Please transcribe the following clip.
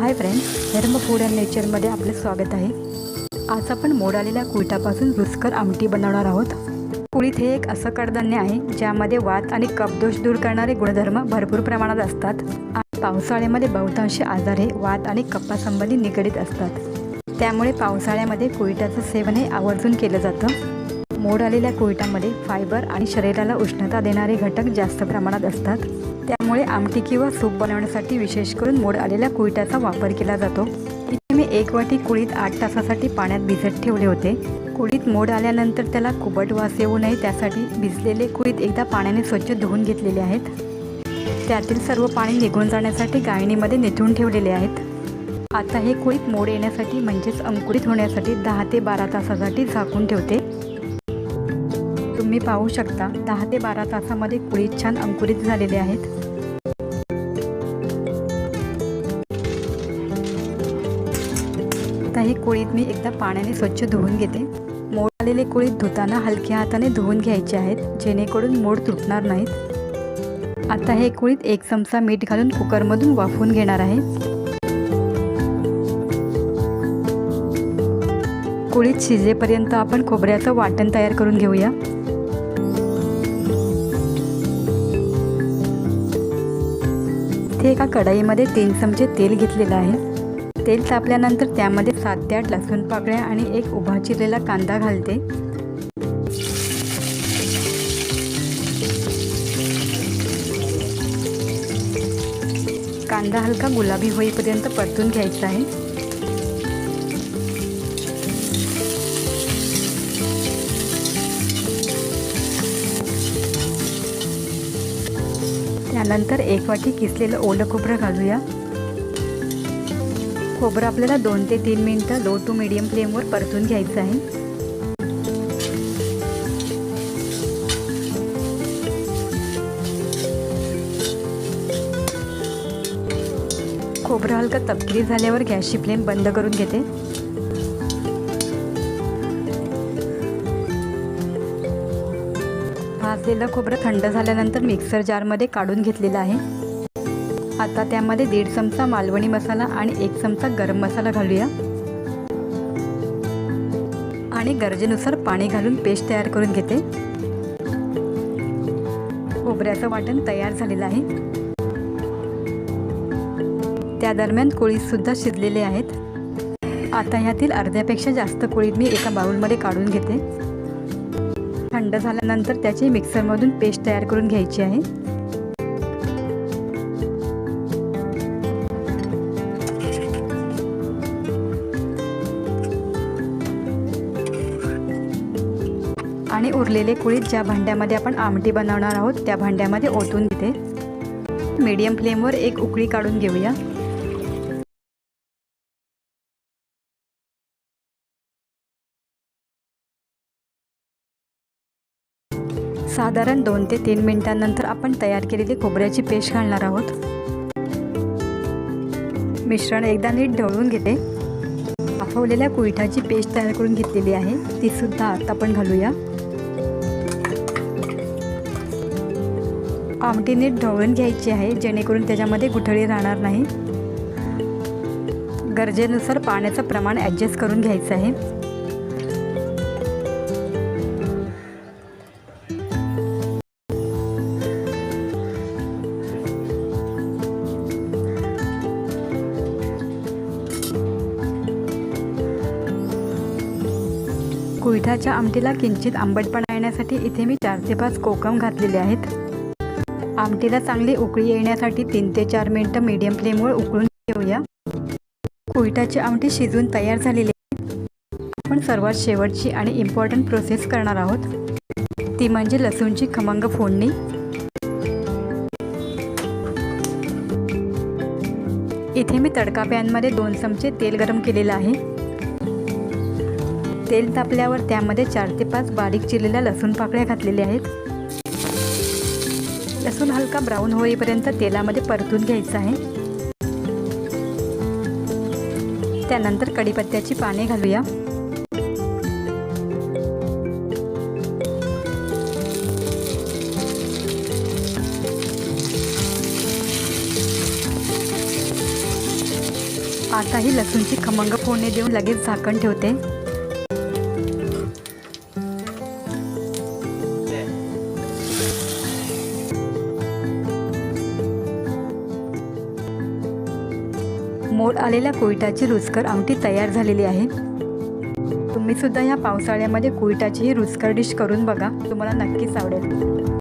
Hi friends Dharm food and नेचरमध्ये आपले स्वागत आहे. आज आपण मोडालेल्या आलेल्या रुचकर आमटी बनवणार आहोत. कुळीत हे एक असं कडधान्य आहे ज्यामध्ये वात आणि कपदोष दूर करणारे गुणधर्म भरपूर प्रमाणात असतात. आणि पावसाळ्यामध्ये बहुतांश आजार हे वात आणि कप्पासंबंधी निगडीत असतात. त्यामुळे पावसाळ्यामध्ये कुळीटाचं सेवन हे आवर्जून केलं जातं. मोड आलेल्या कोयटामध्ये फायबर आणि शरीराला उष्णता देणारे घटक जास्त प्रमाणात असतात. त्यामुळे आमटी किंवा सूप बनवण्यासाठी विशेष करून मोड आलेल्या कुळटाचा वापर केला जातो. तिथे मी एक वाटी कुळीत आठ तासासाठी पाण्यात भिजत ठेवले होते. कुळीत मोड आल्यानंतर त्याला कुबट वास येऊ नये त्यासाठी भिजलेले कुळीत एकदा पाण्याने स्वच्छ धुवून घेतलेले आहेत. त्यातील सर्व पाणी निघून जाण्यासाठी गायणीमध्ये निथून ठेवलेले आहेत. आता हे कुळीत मोड येण्यासाठी म्हणजेच अंकुरित होण्यासाठी दहा ते बारा तासासाठी झाकून ठेवते. तुम्ही पाहू शकता दहा ते बारा तासामध्ये कुळी छान अंकुरित झालेले आहेत. आता हे कुळीत मी एकदा पाण्याने स्वच्छ धुवून घेते. मोड आलेले कुळीत धुताना हलक्या हाताने धुवून घ्यायचे आहेत जेणेकरून मोड तुटणार नाहीत. आता हे कुळीत एक चमचा मीठ घालून कुकरमधून वाफवून घेणार आहे. कुळीत शिजेपर्यंत आपण खोबऱ्याचं वाटण तयार करून घेऊया. इथे एका कढाईमध्ये तीन चमचे तेल घेतलेलं आहे. तेल तापल्यानंतर त्यामध्ये सात ते आठ लसूण पाकळ्या आणि एक उभा चिरलेला कांदा घालते. कांदा हलका गुलाबी होईपर्यंत परतून घ्यायचा आहे. त्यानंतर एक वाटी किसलेलं ओलं खोबरं घालूया. खोबरं आपल्याला दोन ते तीन मिनटं लो टू मिडियम फ्लेमवर परतून घ्यायचं आहे. खोबरं हलकं तपकिरी झाल्यावर गॅसची फ्लेम बंद करून घेते. भाजलेलं खोबरं थंड झाल्यानंतर मिक्सर जारमध्ये काढून घेतलेलं आहे. आता त्यामध्ये दीड चमचा मालवणी मसाला आणि एक चमचा गरम मसाला घालूया. आणि गरजेनुसार पाणी घालून पेस्ट तयार करून घेते. खोबऱ्याचं वाटण तयार झालेलं आहे. त्या दरम्यान कोळीसुद्धा शिजलेले आहेत. आता ह्यातील अर्ध्यापेक्षा जास्त कोळी मी एका बाउलमध्ये काढून घेते. थंड झाल्यानंतर त्याची मिक्सरमधून पेस्ट तयार करून घ्यायची आहे. आणि उरलेले कुळीत ज्या भांड्यामध्ये आपण आमटी बनवणार आहोत त्या भांड्यामध्ये ओतून घेते मीडियम फ्लेमवर एक उकळी काढून घेऊया. साधारण दोन ते तीन मिनटानंतर आपण तयार केलेली खोबऱ्याची पेस्ट घालणार आहोत. मिश्रण एकदा नीट ढवळून घेते. वाफवलेल्या कुईठाची पेस्ट तयार करून घेतलेली आहे. ती सुद्धा आता आपण घालूया. आमटी नीट ढवळून घ्यायची आहे जेणेकरून त्याच्यामध्ये गुठळी राहणार नाही. गरजेनुसार पाण्याचं प्रमाण ॲडजस्ट करून घ्यायचं आहे. कुळठाच्या आमटीला किंचित आंबटपणा येण्यासाठी इथे मी चार ते पाच कोकम घातलेले आहेत. आमटीला चांगली उकळी येण्यासाठी तीन ते चार मिनटं मीडियम फ्लेमवर उकळून घेऊया. कुळठाची आमटी शिजून तयार झालेली आहे. आपण सर्वात शेवटची आणि इम्पॉर्टंट प्रोसेस करणार आहोत. ती म्हणजे लसूणची खमंग फोडणी. इथे मी तडका पॅनमध्ये दोन चमचे तेल गरम केलेलं आहे. तेल तापल्यावर त्यामध्ये चार ते पाच बारीक चिरलेल्या लसूण पाकळ्या घातलेल्या आहेत. लसूण हलका ब्राऊन होईपर्यंत तेलामध्ये परतून घ्यायचं आहे. त्यानंतर कढीपत्त्याची पाने घालूया. आता ही लसूणची खमंग फोडणी देऊन लगेच झाकण ठेवते. मोड आलेल्या कोयटाची रुचकर आमटी तयार झालेली आहे. तुम्ही सुद्धा या पावसाळ्यामध्ये कोयटाची ही रुचकर डिश करून बघा. तुम्हाला नक्कीच आवडेल.